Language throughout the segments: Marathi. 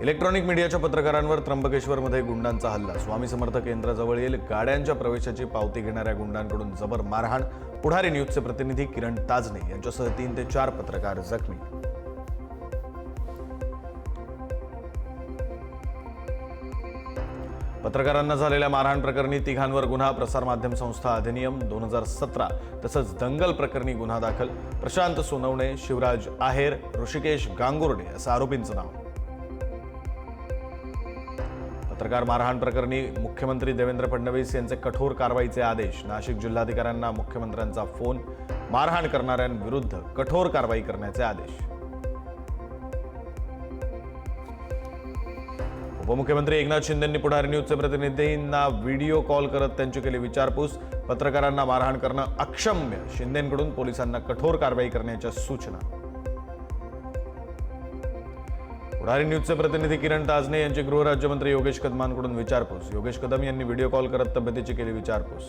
इलेक्ट्रॉनिक मीडियाच्या पत्रकारांवर त्र्यंबकेश्वरमध्ये गुंडांचा हल्ला. स्वामी समर्थ केंद्राजवळील गाड्यांच्या प्रवेशाची पावती घेणाऱ्या गुंडांकडून जबर मारहाण. पुढारी न्यूजचे प्रतिनिधी किरण ताजने यांच्यासह तीन ते चार पत्रकार जखमी. पत्रकारांना झालेल्या मारहाण प्रकरणी तिघांवर गुन्हा. प्रसारमाध्यम संस्था अधिनियम दोन हजार सतरा. तसंच दंगल प्रकरणी गुन्हा दाखल. प्रशांत सोनवणे शिवराज आहेर ऋषिकेश गांगुर्डे असं आरोपींचं नाव. पत्रकार मारहाण प्रकरणी मुख्यमंत्री देवेंद्र फडणवीस यांचे कठोर कारवाईचे आदेश. नाशिक जिल्हाधिकाऱ्यांना मुख्यमंत्र्यांचा फोन. मारहाण करणाऱ्यांविरुद्ध कठोर कारवाई करण्याचे आदेश. उपमुख्यमंत्री एकनाथ शिंदेंनी पुढारी न्यूजचे प्रतिनिधींना व्हिडिओ कॉल करत त्यांची केली विचारपूस. पत्रकारांना मारहाण करणं अक्षम्य. शिंदेंकडून पोलिसांना कठोर कारवाई करण्याच्या सूचना. पुढारी न्यूजचे प्रतिनिधी किरण ताजने यांची गृहराज्यमंत्री योगेश कदमांकडून विचारपूस. योगेश कदम यांनी व्हिडिओ कॉल करत तब्येतीची केली विचारपूस.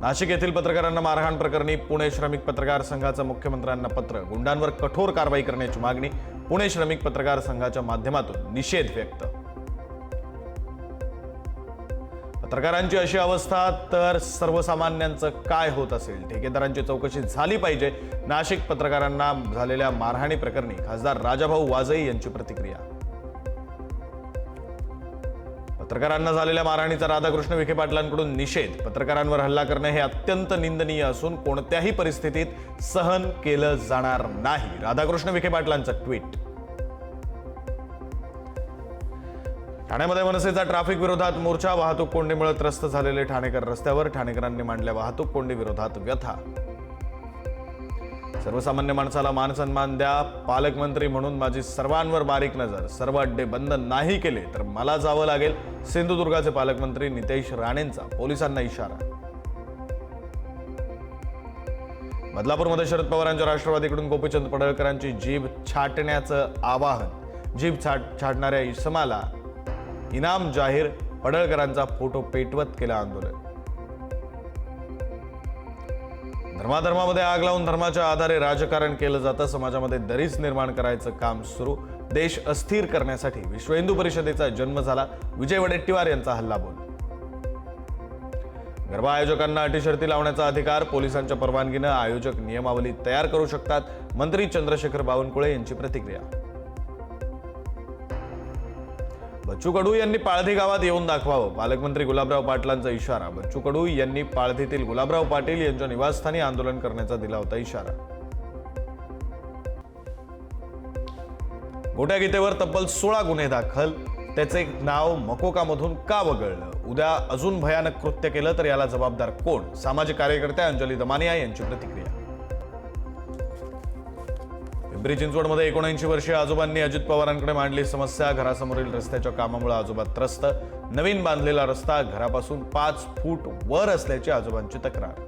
नाशिक येथील पत्रकारांना मारहाण प्रकरणी पुणे श्रमिक पत्रकार संघाचं मुख्यमंत्र्यांना पत्र. गुंडांवर कठोर कारवाई करण्याची मागणी पुणे श्रमिक पत्रकार संघाच्या माध्यमातून निषेध व्यक्त. पत्रकारांची अशी अवस्था तर सर्वसामान्यांचं काय होत असेल? ठेकेदारांची चौकशी झाली पाहिजे. नाशिक पत्रकारांना झालेल्या मारहाणी प्रकरणी खासदार राजाभाऊ वाजई यांची प्रतिक्रिया. पत्रकारांना झालेल्या मारहाणीचा राधाकृष्ण विखे पाटलांकडून निषेध. पत्रकारांवर हल्ला करणं हे अत्यंत निंदनीय असून कोणत्याही परिस्थितीत सहन केलं जाणार नाही. राधाकृष्ण विखे पाटलांचं ट्विट. ठाण्यामध्ये मनसेचा ट्रॅफिक विरोधात मोर्चा वाहतूक कोंडीमुळे त्रस्त झालेले ठाणेकर रस्त्यावर ठाणेकरांनी मांडल्या वाहतूक कोंडी विरोधात व्यथा. सर्वसामान्य माणसाला मान सन्मान द्या पालकमंत्री म्हणून माझी सर्वांवर बारीक नजर. सर्व अड्डे बंद नाही केले तर मला जावं लागेल सिंधुदुर्गाचे पालकमंत्री नितेश राणेंचा पोलिसांना इशारा. बदलापूरमध्ये शरद पवारांच्या राष्ट्रवादीकडून गोपीचंद पडळकरांची जीभ छाटण्याचं आवाहन. जीभ छाट छाटणाऱ्या इसमाला इनाम जाहीर पडळकरांचा फोटो पेटवत केलं आंदोलन. धर्माधर्मामध्ये आग लावून धर्माच्या आधारे राजकारण केलं जातं. समाजामध्ये दरीच निर्माण करायचं काम सुरू. देश अस्थिर करण्यासाठी विश्व हिंदू परिषदेचा जन्म झाला. विजय वडेट्टीवार यांचा हल्लाबोल गरबा आयोजकांना अटीशर्ती लावण्याचा अधिकार पोलिसांच्या परवानगीनं आयोजक नियमावली तयार करू शकतात. मंत्री चंद्रशेखर बावनकुळे यांची प्रतिक्रिया. बच्चू कडू यांनी पाळधी गावात येऊन दाखवावं. पालकमंत्री गुलाबराव पाटलांचा इशारा. बच्चू कडू यांनी पाळधीतील गुलाबराव पाटील यांच्या निवासस्थानी आंदोलन करण्याचा दिला होता इशारा. गोट्या गीतेवर तब्बल सोळा गुन्हे दाखल. त्याचे नाव मकोकामधून का वगळलं? उद्या अजून भयानक कृत्य केलं तर याला जबाबदार कोण? सामाजिक कार्यकर्त्या अंजली दमानिया यांची प्रतिक्रिया. पिंपरी चिंचवडमध्ये एकोणऐंशी वर्षीय आजोबांनी अजित पवारांकडे मांडली समस्या. घरासमोरील रस्त्याच्या कामामुळे आजोबा त्रस्त. नवीन बांधलेला रस्ता घरापासून पाच फूट वर असल्याची आजोबांची तक्रार.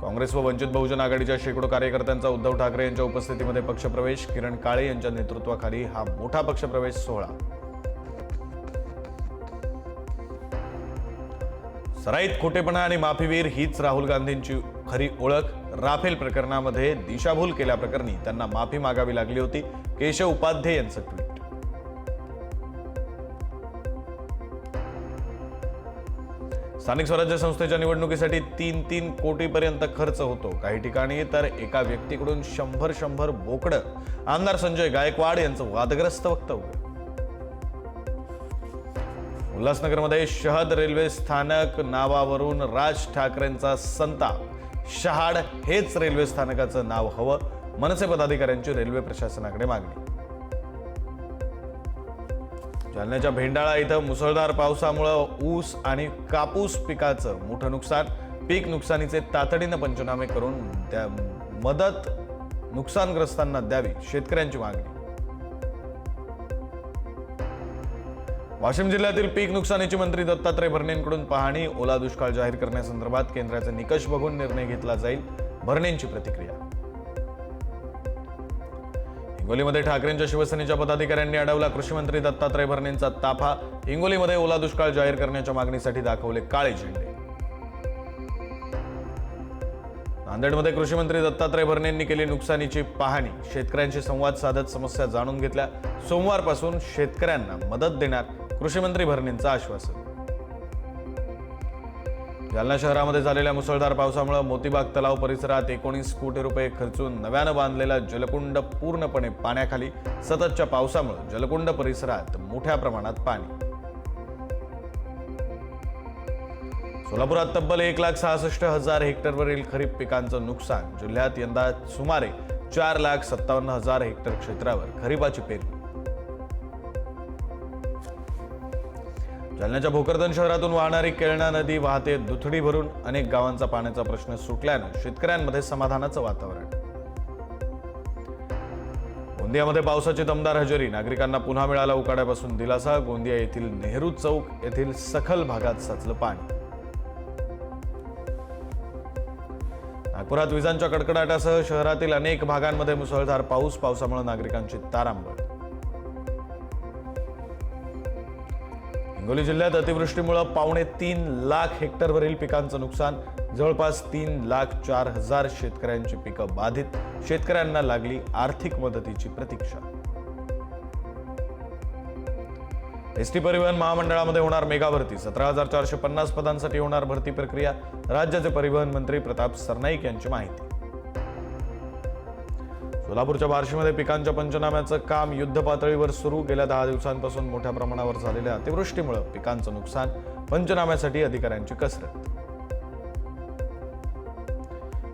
काँग्रेस व वंचित बहुजन आघाडीच्या शेकडो कार्यकर्त्यांचा उद्धव ठाकरे यांच्या उपस्थितीमध्ये पक्षप्रवेश. किरण काळे यांच्या नेतृत्वाखाली हा मोठा पक्षप्रवेश सोहळा. सराईत खोटेपणा आणि माफीवीर हीच राहुल गांधींची खरी ओळख राफेल प्रकरणामध्ये दिशाभूल केल्याप्रकरणी त्यांना माफी मागावी लागली होती. केशव उपाध्ये यांचं ट्विट. स्थानिक स्वराज्य संस्थेच्या निवडणुकीसाठी तीन तीन कोटीपर्यंत खर्च होतो. काही ठिकाणी तर एका व्यक्तीकडून शंभर शंभर बोकडं. आमदार संजय गायकवाड यांचं वादग्रस्त वक्तव्य. उल्हासनगरमध्ये शहद रेल्वे स्थानक नावावरून राज ठाकरेंचा संताप. शहाड हेच रेल्वे स्थानकाचं नाव हवं. मनसे पदाधिकाऱ्यांची रेल्वे प्रशासनाकडे मागणी. जालन्याच्या भेंडाळा इथं मुसळधार पावसामुळं ऊस आणि कापूस पिकाचं मोठं नुकसान. पीक नुकसानीचे तातडीनं पंचनामे करून त्या मदत नुकसानग्रस्तांना द्यावी शेतकऱ्यांची मागणी. वाशिम जिल्ह्यातील पीक नुकसानीची मंत्री दत्तात्रय भरणेंकडून पाहणी ओला दुष्काळ जाहीर करण्यासंदर्भात केंद्राचे निकष बघून निर्णय घेतला जाईल भरणेंची प्रतिक्रिया. हिंगोलीमध्ये ठाकरेंच्या शिवसेनेच्या पदाधिकाऱ्यांनी अडवला कृषी मंत्री दत्तात्रय भरणेंचा ताफा. हिंगोलीमध्ये ओला दुष्काळ जाहीर करण्याच्या मागणीसाठी दाखवले काळे झेंडे. नांदेडमध्ये कृषीमंत्री दत्तात्रय भरणे यांनी केली नुकसानीची पाहणी. शेतकऱ्यांशी संवाद साधत समस्या जाणून घेतल्या. सोमवारपासून शेतकऱ्यांना मदत देणार कृषीमंत्री भरणेंचं आश्वासन. जालना शहरामध्ये झालेल्या मुसळधार पावसामुळे मोतीबाग तलाव परिसरात एकोणीस कोटी रुपये खर्चून नव्यानं बांधलेला जलकुंड पूर्णपणे पाण्याखाली. सततच्या पावसामुळे जलकुंड परिसरात मोठ्या प्रमाणात पाणी. सोलापुरात तब्बल एक लाख सहासष्ट हजार हेक्टरवरील खरीप पिकांचं नुकसान. जिल्ह्यात यंदा सुमारे चार लाख सत्तावन्न हजार हेक्टर क्षेत्रावर खरीपाची पेरणी. जालन्याच्या भोकरदन शहरातून वाहणारी केळणा नदी वाहते दुथडी भरून अनेक गावांचा पाण्याचा प्रश्न सुटल्यानं शेतकऱ्यांमध्ये समाधानाचं वातावरण. गोंदियामध्ये पावसाची दमदार हजेरी. नागरिकांना पुन्हा मिळाला उकाड्यापासून दिलासा. गोंदिया येथील नेहरू चौक येथील सखल भागात साचलं पाणी. पुरात विजांच्या कडकडाटासह शहरातील अनेक भागांमध्ये मुसळधार पाऊस पावसामुळे नागरिकांची तारांबळ. हिंगोली जिल्ह्यात अतिवृष्टीमुळे पावणे तीन लाख हेक्टरवरील पिकांचं नुकसान. जवळपास तीन लाख चार हजार शेतकऱ्यांची पिकं बाधित. शेतकऱ्यांना लागली आर्थिक मदतीची प्रतीक्षा. एसटी परिवहन महामंडळामध्ये होणार मेगा भरती सतरा हजार चारशे पन्नास पदांसाठी होणार भरती प्रक्रिया. राज्याचे परिवहन मंत्री प्रताप सरनाईक यांची माहिती. सोलापूरच्या बार्शीमध्ये पिकांच्या पंचनाम्याचं काम युद्ध पातळीवर सुरू. गेल्या दहा दिवसांपासून मोठ्या प्रमाणावर झालेल्या अतिवृष्टीमुळे पिकांचं नुकसान. पंचनाम्यासाठी अधिकाऱ्यांची कसरत.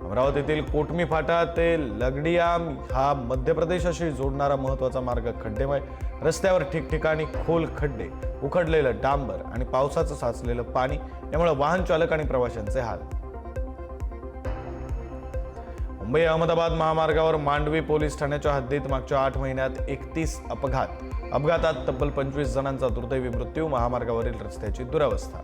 अमरावतीतील कोटमी फाटा ते लगडियाम हा मध्य प्रदेशाशी जोडणारा महत्त्वाचा मार्ग खड्डेमय. रस्त्यावर ठिकठिकाणी खोल खड्डे उखडलेलं डांबर आणि पावसाचं साचलेलं पाणी यामुळे वाहन चालक आणि प्रवाशांचे हाल. मुंबई अहमदाबाद महामार्गावर मांडवी पोलीस ठाण्याच्या हद्दीत मागच्या आठ महिन्यात एकतीस अपघात. अपघातात तब्बल पंचवीस जणांचा दुर्दैवी मृत्यू महामार्गावरील रस्त्याची दुरावस्था.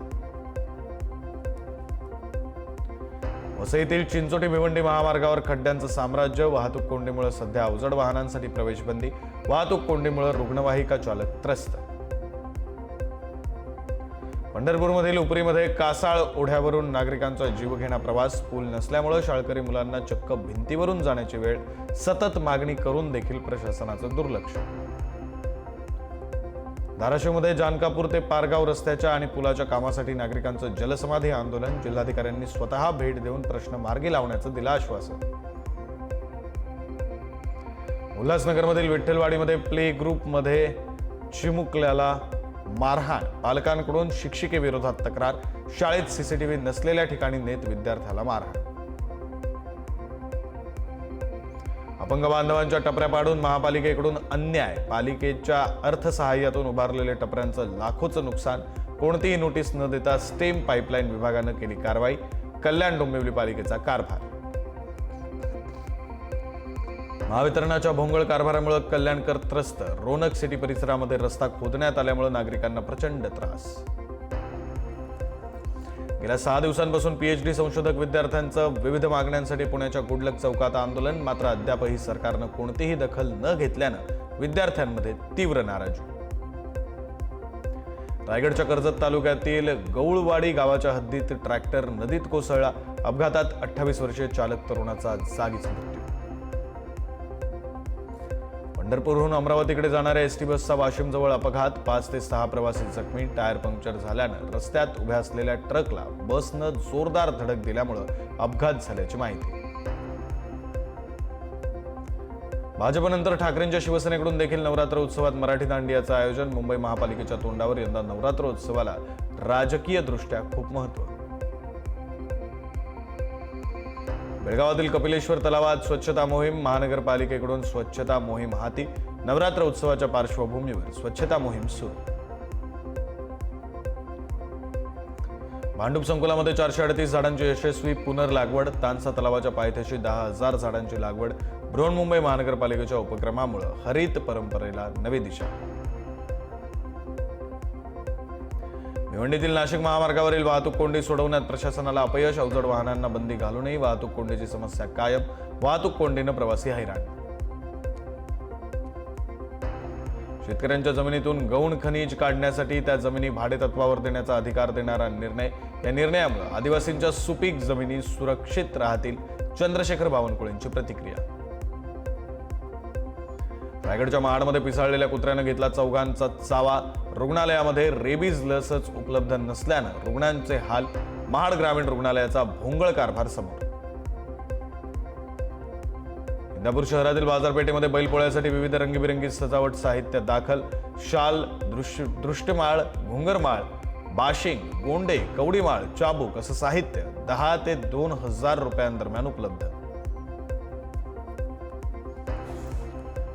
वसईतील चिंचोटी भिवंडी महामार्गावर खड्ड्यांचं साम्राज्य वाहतूक कोंडीमुळे सध्या अवजड वाहनांसाठी प्रवेशबंदी वाहतूक कोंडीमुळे रुग्णवाहिका चालक त्रस्त. पंढरपूरमधील उपरीमध्ये कासाळ ओढ्यावरून नागरिकांचा जीवघेणा प्रवास पूल नसल्यामुळे शाळकरी मुलांना चक्क भिंतीवरून जाण्याची वेळ सतत मागणी करून देखील प्रशासनाचं दुर्लक्ष. धाराशिवमध्ये जानकापूर ते पारगाव रस्त्याच्या आणि पुलाच्या कामासाठी नागरिकांचं जलसमाधी आंदोलन. जिल्हाधिकाऱ्यांनी स्वतः भेट देऊन प्रश्न मार्गी लावण्याचं दिलं आश्वासन. उल्हासनगरमधील विठ्ठलवाडीमध्ये प्ले ग्रुपमध्ये चिमुकल्याला मारहाण. पालकांकडून शिक्षिकेविरोधात तक्रार. शाळेत सीसीटीव्ही नसलेल्या ठिकाणी नेत विद्यार्थ्याला मारहाण. अपंग बांधवांच्या टपऱ्या पाडून महापालिकेकडून अन्याय पालिकेच्या अर्थसहाय्यातून उभारलेल्या टपऱ्यांचं लाखोचं नुकसान. कोणतीही नोटीस न देता स्टेम पाईपलाईन विभागानं केली कारवाई. कल्याण डोंबिवली पालिकेचा कारभार. महावितरणाच्या भोंगळ कारभारामुळे कल्याणकर त्रस्त. रोनक सिटी परिसरामध्ये रस्ता खोदण्यात आल्यामुळे नागरिकांना प्रचंड त्रास. गेल्या सहा दिवसांपासून पीएचडी संशोधक विद्यार्थ्यांचं विविध मागण्यांसाठी पुण्याच्या गुडलक चौकात आंदोलन मात्र अद्यापही सरकारनं कोणतीही दखल न घेतल्यानं विद्यार्थ्यांमध्ये तीव्र नाराजी. रायगडच्या कर्जत तालुक्यातील गौळवाडी गावाच्या हद्दीत ट्रॅक्टर नदीत कोसळला. अपघातात अठ्ठावीस वर्षीय चालक तरुणाचा जागीच मृत्यू पंढरपूरहून अमरावतीकडे जाणाऱ्या एसटी बसचा वाशिमजवळ अपघात. पाच ते सहा प्रवासी जखमी. टायर पंक्चर झाल्यानं रस्त्यात उभ्या असलेल्या ट्रकला बसनं जोरदार धडक दिल्यामुळं अपघात झाल्याची माहिती. भाजपनंतर ठाकरेंच्या शिवसेनेकडून देखील नवरात्र उत्सवात मराठी दांडियाचं आयोजन. मुंबई महापालिकेच्या तोंडावर यंदा नवरात्र उत्सवाला राजकीयदृष्ट्या खूप महत्त्व बेळगावातील कपिलेश्वर तलावात स्वच्छता मोहीम महानगरपालिकेकडून स्वच्छता मोहीम हाती नवरात्र उत्सवाच्या पार्श्वभूमीवर स्वच्छता मोहीम सुरू. भांडूप संकुलामध्ये चारशे अडतीस झाडांची यशस्वी पुनर्लागवड तानसा तलावाच्या पायथ्याशी दहा हजार झाडांची लागवड बृहन्मुंबई महानगरपालिकेच्या उपक्रमामुळे हरित परंपरेला नवी दिशा. भिवंडीतील नाशिक महामार्गावरील वाहतूक कोंडी सोडवण्यात प्रशासनाला अपयश. अवजड वाहनांना बंदी घालूनही वाहतूक कोंडीची समस्या कायम. वाहतूक कोंडीनं प्रवासी हैराण. शेतकऱ्यांच्या जमिनीतून गौण खनिज काढण्यासाठी त्या जमिनी भाडेतत्वावर देण्याचा अधिकार देणारा निर्णय. या निर्णयामुळे आदिवासींच्या सुपीक जमिनी सुरक्षित राहतील. चंद्रशेखर बावनकुळेंची प्रतिक्रिया. रायगडच्या महाडमध्ये पिसाळलेल्या कुत्र्यानं घेतला चौघांचा चावा. रुग्णालयामध्ये रेबीज लसच उपलब्ध नसल्यानं रुग्णांचे हाल महाड ग्रामीण रुग्णालयाचा भोंगळ कारभार समोर. इंदापूर शहरातील बाजारपेठेमध्ये बैलपोळ्यासाठी विविध रंगीबिरंगी सजावट साहित्य दाखल. शाल दृश्य दृष्टमाळ घुंगरमाळ बाशिंग गोंडे कवडीमाळ चाबूक असं साहित्य दहा ते दोन हजार रुपयांदरम्यान उपलब्ध.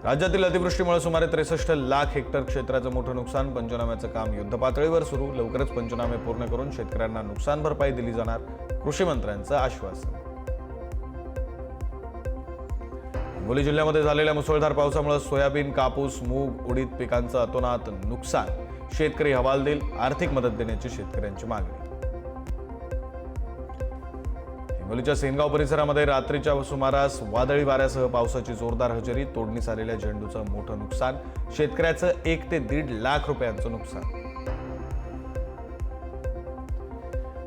राज्यातील अतिवृष्टीमुळे सुमारे त्रेसष्ट लाख हेक्टर क्षेत्राचं मोठं नुकसान पंचनाम्याचं काम युद्धपातळीवर सुरू. लवकरच पंचनामे पूर्ण करून शेतकऱ्यांना नुकसान भरपाई दिली जाणार कृषीमंत्र्यांचं आश्वासन. हिंगोली जिल्ह्यामध्ये झालेल्या मुसळधार पावसामुळे सोयाबीन कापूस मूग उडीद पिकांचं अतोनात नुकसान. शेतकरी हवालदिल आर्थिक मदत देण्याची शेतकऱ्यांची मागणी. हिंगोलीच्या सेनगाव परिसरामध्ये रात्रीच्या सुमारास वादळी वाऱ्यासह पावसाची जोरदार हजेरी तोडणीस आलेल्या झेंडूचं मोठं नुकसान शेतकऱ्याचं एक ते दीड लाख रुपयांचं नुकसान.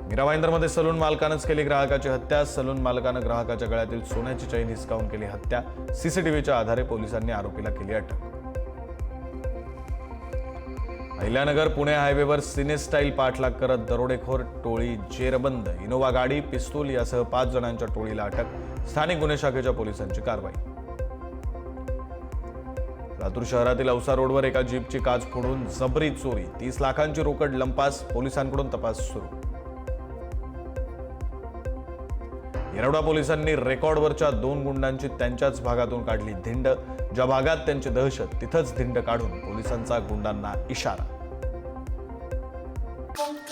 मीराबाईंदरमध्ये सलून मालकानंच केली ग्राहकाची हत्या. सलून मालकानं ग्राहकाच्या गळ्यातील सोन्याची चैन हिसकावून केली हत्या. सीसीटीव्हीच्या आधारे पोलिसांनी आरोपीला केली अटक. अहिल्यानगर पुणे हायवेवर सिने स्टाईल पाठलाग करत दरोडेखोर टोळी जेरबंद. इनोवा गाडी पिस्तूल यासह पाच जणांच्या टोळीला अटक. स्थानिक गुन्हे शाखेच्या पोलिसांची कारवाई. लातूर शहरातील औसा रोडवर एका जीपची काच फोडून जबरी चोरी. तीस लाखांची रोकड लंपास पोलिसांकडून तपास सुरू. येरवडा पोलिसांनी रेकॉर्डवरच्या दोन गुंडांची त्यांच्याच भागातून काढली धिंड. ज्या भागात त्यांची दहशत तिथंच धिंड काढून पोलिसांचा गुंडांना इशारा. Thank you.